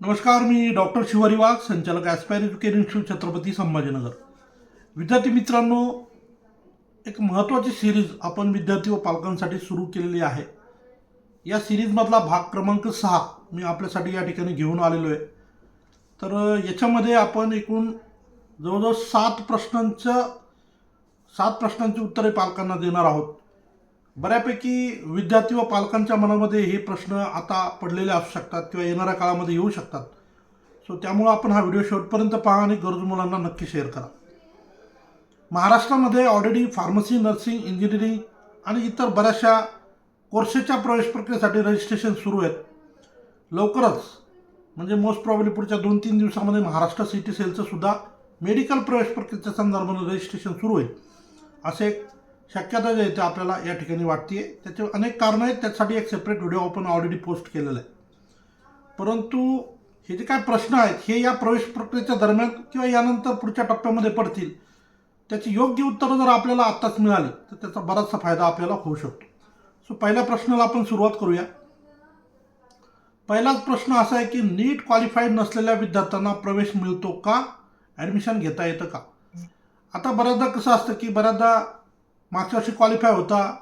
नमस्कार मी डॉक्टर शिवारी वाघ संचालक aspire education institute Chhatrapati Sambhajinagar. विद्यार्थी मित्रांनो एक महत्त्वाची सिरीज आपण विद्यार्थी व पालकांसाठी सुरू केलेली आहे. या सिरीजमधला भाग क्रमांक सहा मी आपल्यासाठी या ठिकाणी घेऊन आलेलो आहे. तर याच्यामध्ये आपण एकूण जवळजवळ सात प्रश्नांचं सात प्रश्नांची उत्तरे पालकांना देणार आहोत. बऱ्यापैकी विद्यार्थी व पालकांच्या मनामध्ये हे प्रश्न आता पडलेले असू शकतात किंवा येणाऱ्या काळामध्ये येऊ शकतात. सो त्यामुळं आपण हा व्हिडिओ शेवटपर्यंत पहा आणि गरजू मुलांना नक्की शेअर करा. महाराष्ट्रामध्ये ऑलरेडी फार्मसी नर्सिंग इंजिनिअरिंग आणि इतर बऱ्याचशा कोर्सेसच्या प्रवेश प्रक्रियेसाठी रजिस्ट्रेशन सुरू आहेत. लवकरच म्हणजे मोस्ट प्रॉब्ली पुढच्या दोन तीन दिवसामध्ये महाराष्ट्र सिटी सेलचं सुद्धा मेडिकल प्रवेश प्रक्रियेच्या संदर्भाने रजिस्ट्रेशन सुरू होईल. असे शक्यता जे आहे ते आपल्याला या ठिकाणी वाटते त्याचे अनेक कारणं आहेत त्यासाठी एक सेपरेट व्हिडिओ आपण ऑलरेडी पोस्ट केलेला आहे. परंतु हे जे काय प्रश्न आहेत हे या प्रवेश प्रक्रियेच्या दरम्यान किंवा यानंतर पुढच्या टप्प्यामध्ये पडतील त्याची योग्य उत्तरं जर आपल्याला आत्ताच मिळाली तर त्याचा बराचसा फायदा आपल्याला होऊ शकतो. सो पहिल्या प्रश्नाला आपण सुरुवात करूया. पहिलाच प्रश्न असा आहे की नीट क्वालिफाईड नसलेल्या विद्यार्थ्यांना प्रवेश मिळतो का? ॲडमिशन घेता येतं का? आता बऱ्याचदा कसं असतं की बऱ्याचदा मागच्या वर्षी क्वालिफाय होता.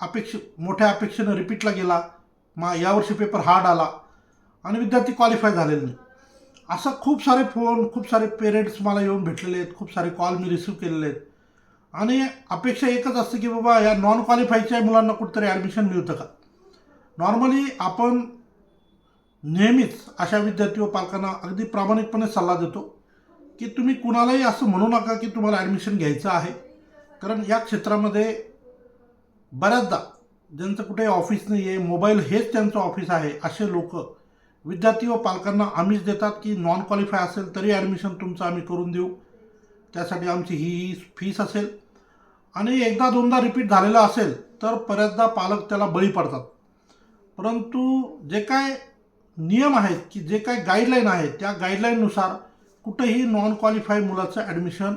अपेक्ष मोठ्या अपेक्षेनं रिपीटला गेला. मा यावर्षी पेपर हार्ड आला. आणि विद्यार्थी क्वालिफाय झालेले नाही असं खूप सारे फोन खूप सारे पेरेंट्स मला येऊन भेटलेले आहेत. खूप सारे कॉल मी रिसीव केलेले आहेत. आणि अपेक्षा एकच असते की बाबा या नॉन क्वालिफायच्या मुलांना कुठेतरी ॲडमिशन मिळतं का? नॉर्मली आपण नेहमीच अशा विद्यार्थी व पालकांना अगदी प्रामाणिकपणे सल्ला देतो की तुम्ही कुणालाही असं म्हणू नका की तुम्हाला ॲडमिशन घ्यायचं आहे. कारण या क्षेत्रामध्ये बऱ्याचदा ज्यांचं कुठे ऑफिस नाही आहे मोबाईल हेच त्यांचं ऑफिस आहे असे लोक विद्यार्थी व पालकांना आम्हीच देतात की नॉन क्वालिफाय असेल तरी ॲडमिशन तुमचं आम्ही करून देऊ. त्यासाठी आमची ही ही फीस असेल. आणि एकदा दोनदा रिपीट झालेलं असेल तर बऱ्याचदा पालक त्याला बळी पडतात. परंतु जे काय नियम आहेत की जे काय गाईडलाईन आहेत त्या गाईडलाईननुसार कुठंही नॉन क्वालिफाय मुलाचं ॲडमिशन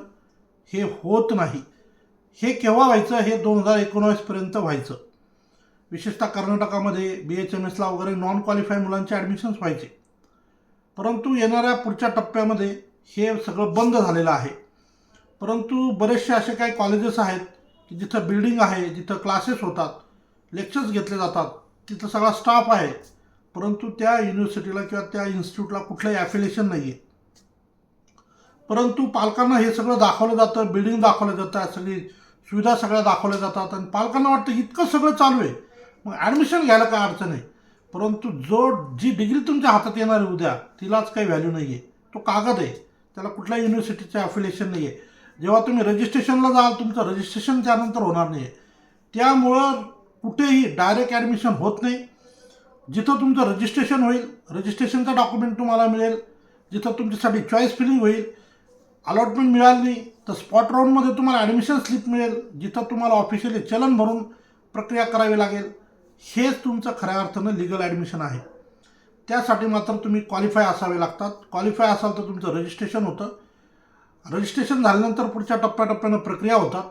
हे होत नाही. हे केव्हा व्हायचं? हे दोन हजार एकोणावीसपर्यंत व्हायचं. विशेषतः कर्नाटकामध्ये बी एच एम एसला वगैरे नॉन क्वालिफाय मुलांचे ॲडमिशन्स व्हायचे. परंतु येणाऱ्या पुढच्या टप्प्यामध्ये हे सगळं बंद झालेलं आहे. परंतु बरेचसे असे काही कॉलेजेस आहेत की जिथं बिल्डिंग आहे जिथं क्लासेस होतात लेक्चर्स घेतले जातात तिथं सगळा स्टाफ आहे. परंतु त्या युनिव्हर्सिटीला किंवा त्या इन्स्टिट्यूटला कुठलंही ॲफिलेशन नाही आहे परंतु पालकांना हे सगळं दाखवलं जातं बिल्डिंग दाखवलं जातं सगळी सुविधा सगळ्या दाखवल्या जातात आणि पालकांना वाटतं इतकं सगळं चालू आहे. मग ॲडमिशन घ्यायला काय अडचण आहे? परंतु जो जी डिग्री तुमच्या हातात येणार आहे उद्या तिलाच काही व्हॅल्यू नाही आहे तो कागद आहे. त्याला कुठल्या युनिव्हर्सिटीचं ॲफिलिएशन नाही आहे जेव्हा तुम्ही रजिस्ट्रेशनला जाल तुमचं रजिस्ट्रेशन त्यानंतर होणार नाही आहे त्यामुळं कुठेही डायरेक्ट ॲडमिशन होत नाही. जिथं तुमचं रजिस्ट्रेशन होईल रजिस्ट्रेशनचं डॉक्युमेंट तुम्हाला मिळेल. जिथं तुमच्यासाठी चॉईस फिलिंग होईल अलॉटमेंट मिळाली नाही तर स्पॉट राऊंडमध्ये तुम्हाला ॲडमिशन स्लिप मिळेल जिथं तुम्हाला ऑफिशियली चलन भरून प्रक्रिया करावी लागेल. हेच तुमचं खऱ्या अर्थानं लिगल ॲडमिशन आहे. त्यासाठी मात्र तुम्ही क्वालिफाय असावे लागतात. क्वालिफाय असाल तर तुमचं रजिस्ट्रेशन होतं. रजिस्ट्रेशन झाल्यानंतर पुढच्या टप्प्याटप्प्यानं प्रक्रिया होतात.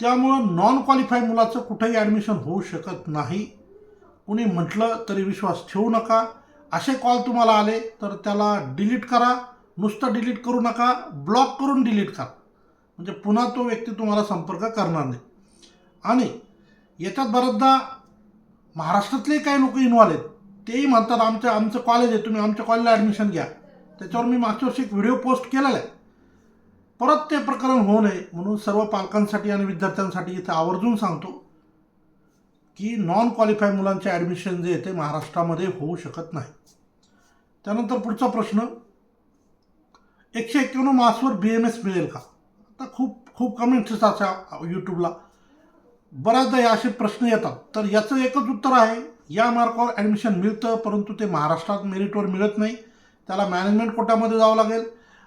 त्यामुळं नॉन क्वालिफाय मुलाचं कुठेही ॲडमिशन होऊ शकत नाही. कुणी म्हटलं तरी विश्वास ठेवू नका. असे कॉल तुम्हाला आले तर त्याला डिलीट करा. नुसतं डिलीट करू नका. ब्लॉक करून डिलीट करा. म्हणजे पुन्हा तो व्यक्ती तुम्हाला संपर्क करणार नाही. आणि याच्यात बऱ्याचदा महाराष्ट्रातले काही लोक इन्व्हॉल्व आहेत. तेही म्हणतात आमचं आमचं कॉलेज आहे तुम्ही आमच्या कॉलेजला ॲडमिशन घ्या. त्याच्यावर मी मागच्या वर्षी एक व्हिडिओ पोस्ट केलेला आहे. परत ते प्रकरण होऊ नये म्हणून सर्व पालकांसाठी आणि विद्यार्थ्यांसाठी इथे आवर्जून सांगतो की नॉन क्वालिफाय मुलांचे ॲडमिशन जे आहे ते महाराष्ट्रामध्ये होऊ शकत नाही. त्यानंतर पुढचा प्रश्न एकशे एक्क्याण्णव मार्क्सवर बी एम एस मिळेल का? आता खूप खूप कमेंट्स असा यूट्यूबला बऱ्याचदा असे प्रश्न येतात. तर याचं एकच उत्तर आहे या मार्कावर ॲडमिशन मिळतं परंतु ते महाराष्ट्रात मेरिटवर मिळत नाही. त्याला मॅनेजमेंट कोट्यामध्ये जावं लागेल.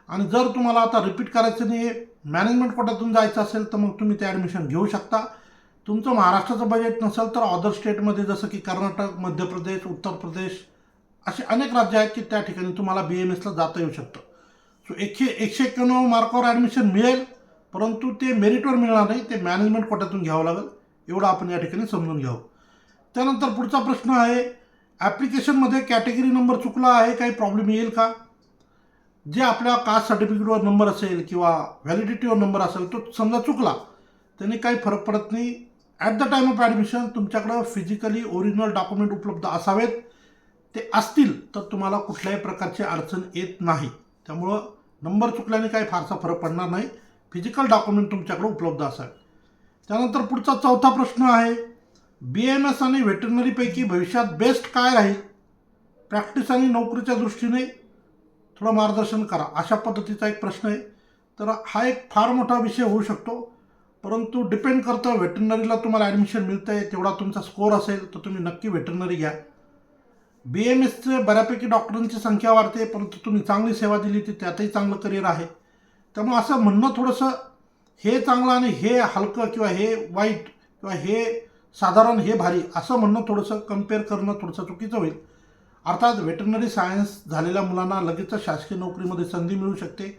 आणि जर तुम्हाला आता रिपीट करायचं नाही आहे मॅनेजमेंट कोट्यातून जायचं असेल तर मग तुम्ही ते ॲडमिशन घेऊ शकता. तुमचं महाराष्ट्राचं बजेट नसेल तर अदर स्टेटमध्ये जसं की कर्नाटक मध्य प्रदेश उत्तर प्रदेश असे अनेक राज्य आहेत की त्या ठिकाणी तुम्हाला बी एम एसला जाता येऊ शकतं. सो एकशे एकशे एक्क्याण्णव मार्कावर ॲडमिशन मिळेल. परंतु ते मेरिटवर मिळणार नाही ते मॅनेजमेंट कोट्यातून घ्यावं लागेल. एवढं आपण या ठिकाणी समजून घ्यावं. त्यानंतर पुढचा प्रश्न आहे ॲप्लिकेशनमध्ये कॅटेगरी नंबर चुकला आहे काही प्रॉब्लेम येईल का? जे आपल्या कास्ट सर्टिफिकेटवर नंबर असेल किंवा व्हॅलिडिटीवर नंबर असेल तो समजा चुकला त्याने काही फरक पडत नाही. At the time of admission तुमच्याकडं फिजिकली ओरिजिनल डॉक्युमेंट उपलब्ध असावेत. ते असतील तर तुम्हाला कुठल्याही प्रकारची अडचण येत नाही. त्यामुळं नंबर चुकल्याने काही फारसा फरक पडणार नाही. फिजिकल डॉक्युमेंट तुमच्याकडे उपलब्ध असावे. त्यानंतर पुढचा चौथा प्रश्न आहे बी एम एस आणि व्हेटरनरीपैकी भविष्यात बेस्ट काय राहील? प्रॅक्टिस आणि नोकरीच्या दृष्टीने थोडं मार्गदर्शन करा. अशा पद्धतीचा एक प्रश्न आहे. तर हा एक फार मोठा विषय होऊ शकतो. परंतु डिपेंड करतं व्हेटरनरीला तुम्हाला ॲडमिशन मिळतं आहे तेवढा तुमचा स्कोअर असेल तर तुम्ही नक्की व्हेटरनरी घ्या. बी एम एसचे बऱ्यापैकी डॉक्टरांची संख्या वाढते परंतु तुम्ही चांगली सेवा दिली ती त्यातही चांगलं करिअर आहे. त्यामुळे असं म्हणणं थोडंसं हे चांगलं आणि हे हलकं किंवा हे वाईट किंवा हे साधारण हे भारी असं म्हणणं थोडंसं कंपेअर करणं थोडंसं चुकीचं होईल. अर्थात व्हेटरनरी सायन्स झालेल्या मुलांना लगेचच शासकीय नोकरीमध्ये संधी मिळू शकते.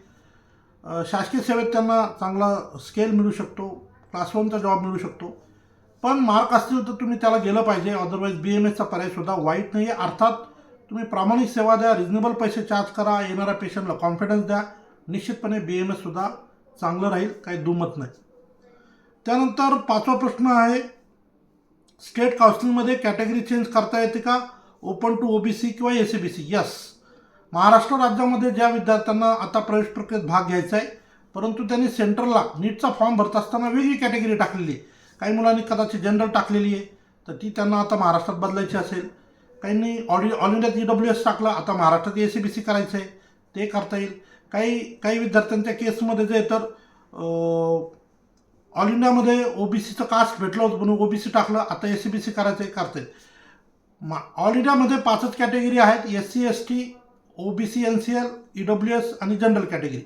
शासकीय सेवेत त्यांना चांगला स्केल मिळू शकतो क्लास वनचा जॉब मिळू शकतो. पण मार्क असतील तर तुम्ही त्याला गेलं पाहिजे. अदरवाईज बी एम एसचा पर्यायसुद्धा वाईट नाही आहे अर्थात तुम्ही प्रामाणिक सेवा द्या रिजनेबल पैसे चार्ज करा येणाऱ्या पेशंटला कॉन्फिडन्स द्या. निश्चितपणे बी एम एससुद्धा चांगलं राहील काही दुमत नाही. त्यानंतर पाचवा प्रश्न आहे स्टेट काउन्सिलिंगमध्ये कॅटेगरी चेंज करता येते का? Open to O B C किंवा A C B C yes Maharashtra राज्यामध्ये ज्या विद्यार्थ्यांना आता प्रवेश प्रक्रियेत भाग घ्यायचा आहे परंतु त्यांनी सेंट्रलला नीटचा फॉर्म भरत असताना वेगळी कॅटेगरी टाकलेली आहे. काही मुलांनी कदाचित जनरल टाकलेली आहे तर ती त्यांना आता महाराष्ट्रात बदलायची असेल. काहींनी ऑल ऑल इंडियात ई डब्ल्यू एस टाकलं आता महाराष्ट्रात ए सी बी सी करायचं आहे. ते करता येईल. काही काही विद्यार्थ्यांच्या केसमध्ये जे तर ऑल इंडियामध्ये ओ बी सीचं कास्ट भेटलं होतं म्हणून ओ बी सी टाकलं. आता एस सी बी सी करायचं आहे करता येईल मा ऑल इंडियामध्ये पाचच कॅटेगरी आहेत. S C S T O B C N C L E W S आणि जनरल कॅटेगरी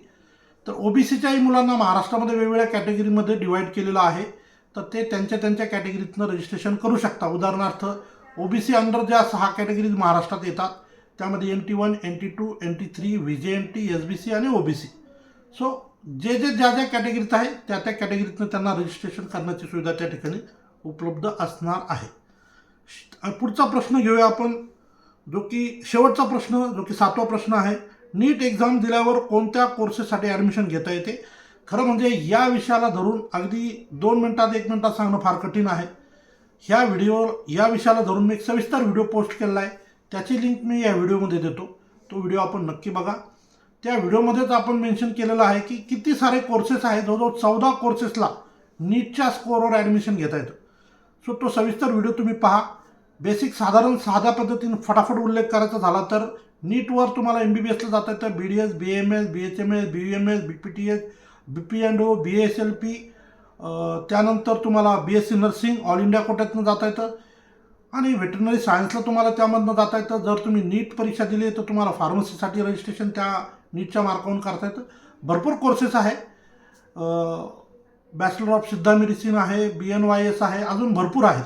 तर ओ बी सीच्याही मुलांना महाराष्ट्रामध्ये वेगवेगळ्या कॅटेगरीमध्ये डिवाईड केलेलं आहे. तर ते त्यांच्या त्यांच्या कॅटेगरीतनं रजिस्ट्रेशन करू शकता. उदाहरणार्थ ओ बी सी अंडर ज्या सहा कॅटेगरीज महाराष्ट्रात येतात त्यामध्ये N T one N T two N T three V J N T S B C आणि ओ बी सी सो जे जे ज्या ज्या कॅटेगरीत आहे त्या त्या कॅटेगरीतनं त्यांना रजिस्ट्रेशन करण्याची सुविधा त्या ठिकाणी उपलब्ध असणार आहे. श- पुढचा प्रश्न घेऊया आपण जो की शेवटचा प्रश्न जो की सातवा प्रश्न आहे. नीट एक्झाम दिल्यावर कोणत्या कोर्सेससाठी ॲडमिशन घेता येते? खरं म्हणजे या विषयाला धरून अगदी दोन मिनटात एक मिनटात सांगणं फार कठीण आहे. ह्या व्हिडिओ या विषयाला धरून मी एक सविस्तर व्हिडिओ पोस्ट केला आहे. त्याची लिंक मी या व्हिडिओमध्ये देतो. तो व्हिडिओ आपण नक्की बघा. त्या व्हिडिओमध्येच आपण मेन्शन केलेलं आहे की किती सारे कोर्सेस आहेत. जवळजवळ चौदा कोर्सेसला नीटच्या स्कोअरवर ॲडमिशन घेता येतं. सो तो सविस्तर व्हिडिओ तुम्ही पहा. बेसिक साधारण साध्या पद्धतीने फटाफट उल्लेख करायचा झाला तर नीटवर तुम्हाला एम बी बी एसला जाता येतं. B D S B M S B H M S B M S B P T S B P and O B S L P त्यानंतर तुम्हाला B S C nursing all India कोट्यातनं जाता येतं. आणि veterinary सायन्सला तुम्हाला त्यामधनं जाता येतं. जर तुम्ही नीट परीक्षा दिली तर तुम्हाला फार्मसीसाठी रजिस्ट्रेशन त्या नीटच्या मार्कावरून करता येतं. भरपूर कोर्सेस आहे. बॅचलर ऑफ सिद्धा मेडिसिन आहे बी एन वाय एस आहे अजून भरपूर आहेत.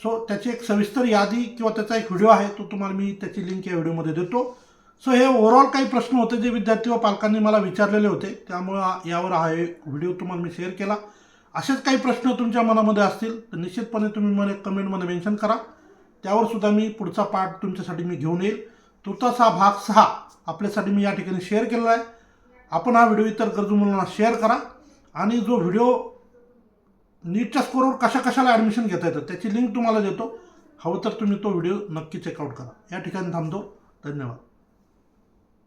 सो त्याची एक सविस्तर यादी किंवा त्याचा एक व्हिडिओ आहे तो तुम्हाला मी त्याची लिंक या व्हिडिओमध्ये देतो. सो हे ओव्हरऑल काही प्रश्न होते जे विद्यार्थी व पालकांनी मला विचारलेले होते. त्यामुळं यावर हा एक व्हिडिओ तुम्हाला मी शेअर केला. असेच काही प्रश्न तुमच्या मनामध्ये असतील तर निश्चितपणे तुम्ही मला कमेंटमध्ये मेन्शन करा. त्यावर सुद्धा मी पुढचा पार्ट तुमच्यासाठी मी घेऊन येईल. तुर्तास हा भाग सहा आपल्यासाठी मी या ठिकाणी शेअर केलेला आहे. आपण हा व्हिडिओ इतर गरजू मुलांना शेअर करा. आणि जो व्हिडिओ नीटच्या स्कोरवर कशा कशाला ॲडमिशन घेता येतं त्याची लिंक तुम्हाला देतो. हवं तर तुम्ही तो व्हिडिओ नक्की चेकआउट करा. या ठिकाणी थांबतो. धन्यवाद.